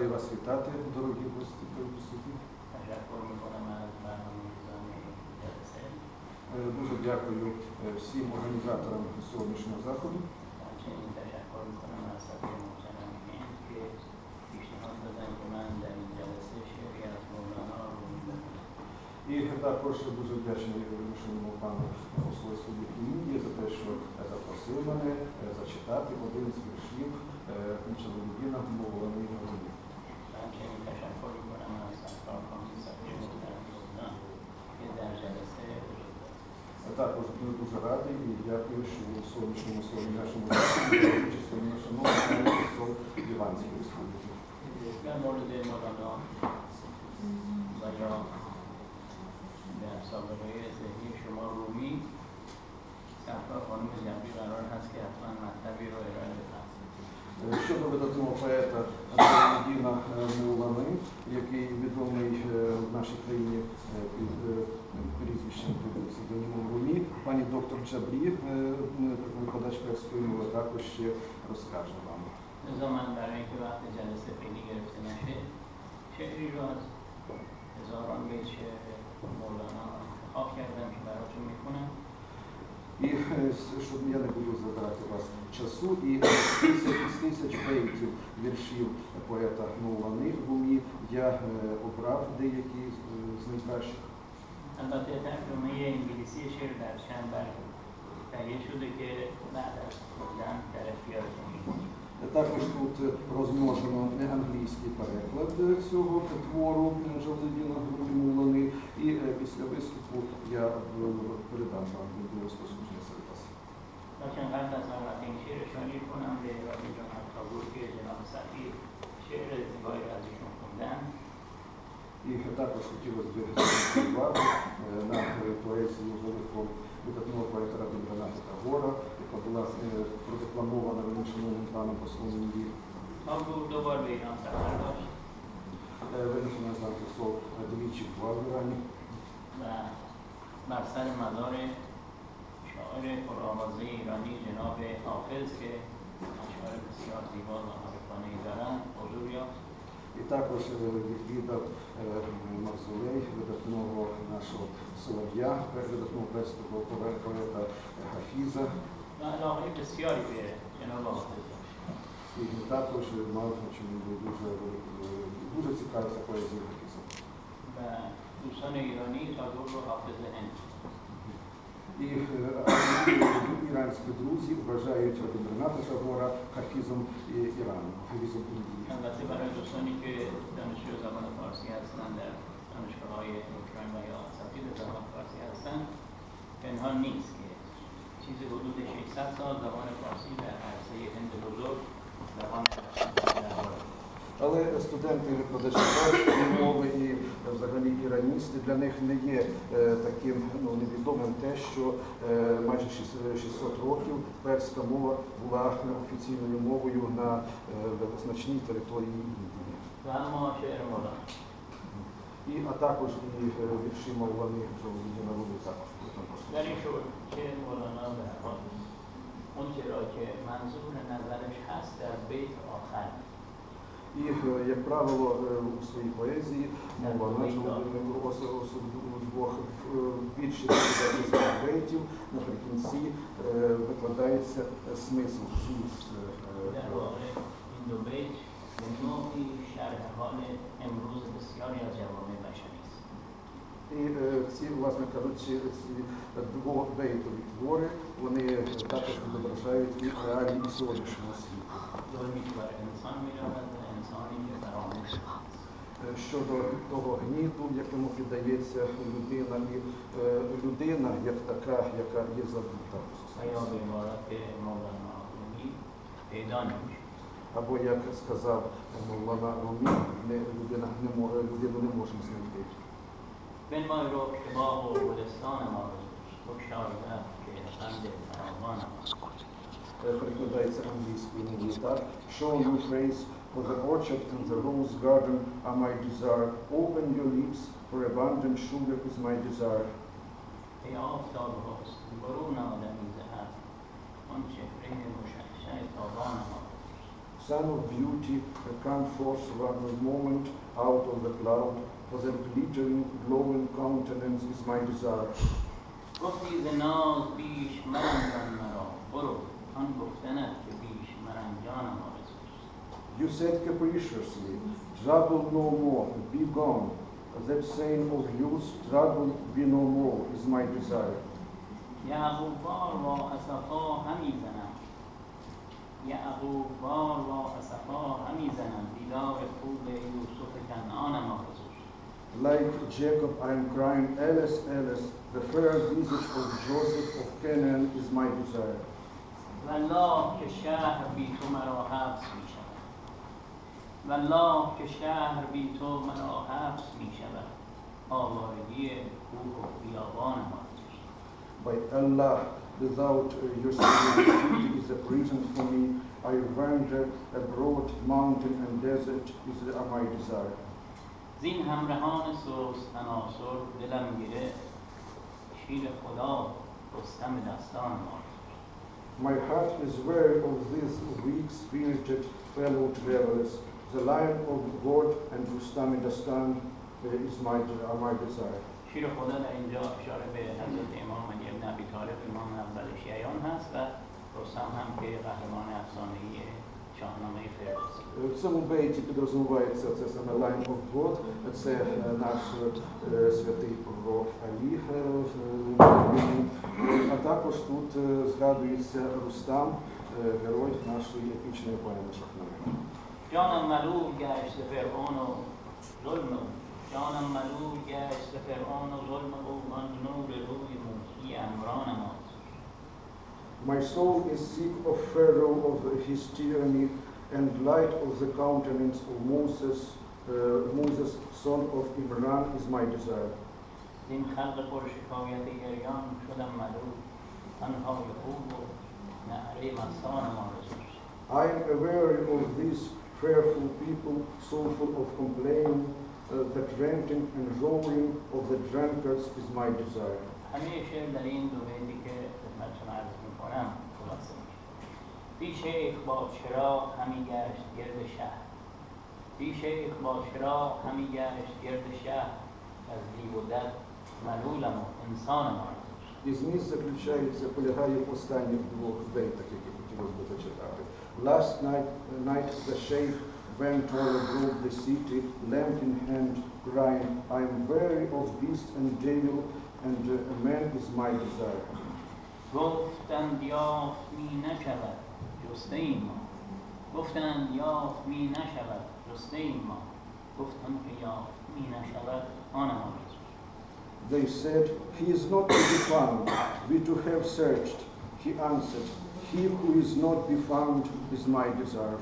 радий вас вітати, дорогі гості суді. Е, дуже дякую е, всім організаторам сьогоднішнього заходу. І також дуже вдячний вирішеному пану послу суду Індії за те, що е, запросив мене зачитати один з віршів Мучалудіна мовлений Громі. تشکر می‌کنم از سرکار خانم سفیر محترم لبنان که در جلسه در وزارت imediato eu chamo, sou, me chamo, sou, me chamo, sou, me chamo, sou, دیوانسی در مورد مولانا و شما رومی سرکار خانم جنبی قرار هست که حتما مطلبی رو ارائه بدن Щодо видатного поета Діна Мулани, який відомий е, в нашій країні е, під е, прізвищем під псевдонімом Румі, пані доктор Джабрі, е, м, викладач перської мови, також ще розкаже вам. لذا من برای اینکه وقت جلسه خیلی گرفته نشه شعری رو از هزاران بیت شعر مولانا انتخاب کردم که براتون میخونم І е, с- щоб я не буду забирати вас часу і з тисяч пейнтів віршів поета Нула Нигбумі я е, обрав деякі з найкращих. Е, також тут е, розмножено англійський переклад цього твору Джалдевіна Грумулани, і після виступу я передам вам відео розпосудження серед вас. لكن قبل از آن وقت این شعر شانیر کنم به رابی جان حقابور که جناب سفیر شعر زیبایی رو از ایشون خوندن І також хотілося б звернути увагу е, на е, поезію великого видатного поета Рабіндраната Тагора, яка була е, продекламована виношеним паном послом Індії. تاگور دو بار به ایران سفر داشت Е, Виношений знак посол двічі бував в Ірані. و بر سر مزار شاعر پرآوازه ایرانی جناب حافظ که اشعار بسیار زیبا و عارفانه دارند حضور یافت І також е, відвідав е, мавзолей видатного нашого солов'я, видатного перського поета Хафіза. و علاقه بسیاری به جناب حافظ داشت І він також мав чому дуже, е, дуже цікавився поезією Хафіза. و دوستان ایرانی تاگور رو حافظ هند І е, іранські друзі вважають Рабіндраната Тагора Хафізом і Ірану, Хафізом Індії. البته برای دوستانی که دانشجو زبان فارسی هستند در دانشگاه های اوکراین و یا اساتید زبان فارسی هستند پنهان نیست که چیزی حدود 600 سال زبان فارسی در عرصه هند بزرگ زبان درباره Але студенти і викладачі перської мови і е, взагалі іраністи для них не є е, таким ну, невідомим те, що е, майже шіс- 600 років перська мова була офіційною мовою на е, значній території Індії. و اما شعر مولانا І, а також і е, вірші Мавлани Джолодіна Народу також. در این شعر شعر مولانا به هر حال اون را که منظور نظرش هست در بیت آخر і, е, як правило, е, у своїй поезії мова начала двох е, більше поетів наприкінці викладається смисл. І ці, власне кажучи, ці двобейтові твори, вони також відображають і реалії сьогоднішнього світу. Е, щодо того гніду, якому піддається людина і е, людина, як така, яка є забута. Або як сказав ну, Мовлана Румі, ну, людина не може, людину не можемо знайти. Ben Mayro Şebab o Bulestan Emavuz, o şarkıda ki Hamdi англійською так, for the orchard and the rose garden are my desire. Open your lips for abundant sugar is my desire. ای آفتاب حسن برون آدمی ز ابر آن چهره مشعشع تابان ما Son of beauty, come forth one moment out of the cloud, for the glittering, glowing countenance is my desire. گفتی ز ناز بیش مرنجان You said capriciously, trouble no more, be gone. That saying of youth, trouble be no more, is my desire. یعقوبوار را اسفا همی زنم یعقوبوار را اسفا همی زنم دیدار خوب یوسف کنعانم آرزوست Like Jacob, I am crying, Alice, Alice, the fair visage of Joseph of Canaan is my desire. والله که شهر بی تو مرا حبس می شود والله که شهر بی تو مرا حبس می شود آوارگی کوه و بیابانم آرزوست By Allah, without uh, your city is a prison for me. I wander abroad, mountain and desert is uh, my desire. زین همراهان سوست عناصر دلم گرفت شیر خدا رستم دستان آرزوست My heart is weary of these weak-spirited fellow travelers. The lion of God and Rustam Dastan uh, is my, are my desire. شیر خدا در اینجا اشاره به حضرت امام علی ابن ابی طالب امام اول شیعیان هست و رستم هم که قهرمان افسانه‌ای شاهنامه فردوسی Е, В цьому бейті підрозумівається це саме Line of God, це е, наш е, святий пророк Алі, е, е, а також тут е, згадується Рустам, е, герой нашої епічної поеми Шахнамі. جانم ملول گشت ز فرعون و ظلم او جانم ملول گشت ز فرعون و ظلم او آن نور روی موسی عمرانم آرزوست My soul is sick of Pharaoh of his tyranny and light of the countenance of Moses, uh, Moses, son of Imran, is my desire. زین خلق پر شکایت گریان شدم ملول تنهای خوب و نعره مستانم آرزوست I am aware of these fearful people, so full of complaining, uh, that ranting and roaring of the drunkards is my desire. همه شعر در این دو بیتی که خدمتتون عرض میکنم خلاصه میشه بی شیخ با چرا همی گشت گرد شهر بی شیخ با چرا همی گشت گرد شهر از لیو و دد ملولم و انسانم آرزوست І зміст заключається, полягає в останніх двох бейтах, які хотілося би зачитати. Last night, night the sheikh went all abroad the city, lamp in hand, crying, I am weary of beast and devil, and uh, a man is my desire. گفتند یافت می نشود جسته ایم ما گفتند یافت می نشود جسته ایم ما گفتم که یافت می نشود آنم آرزوست They said, He is not to be found. We to have searched. He answered, He who is not be found is my desire.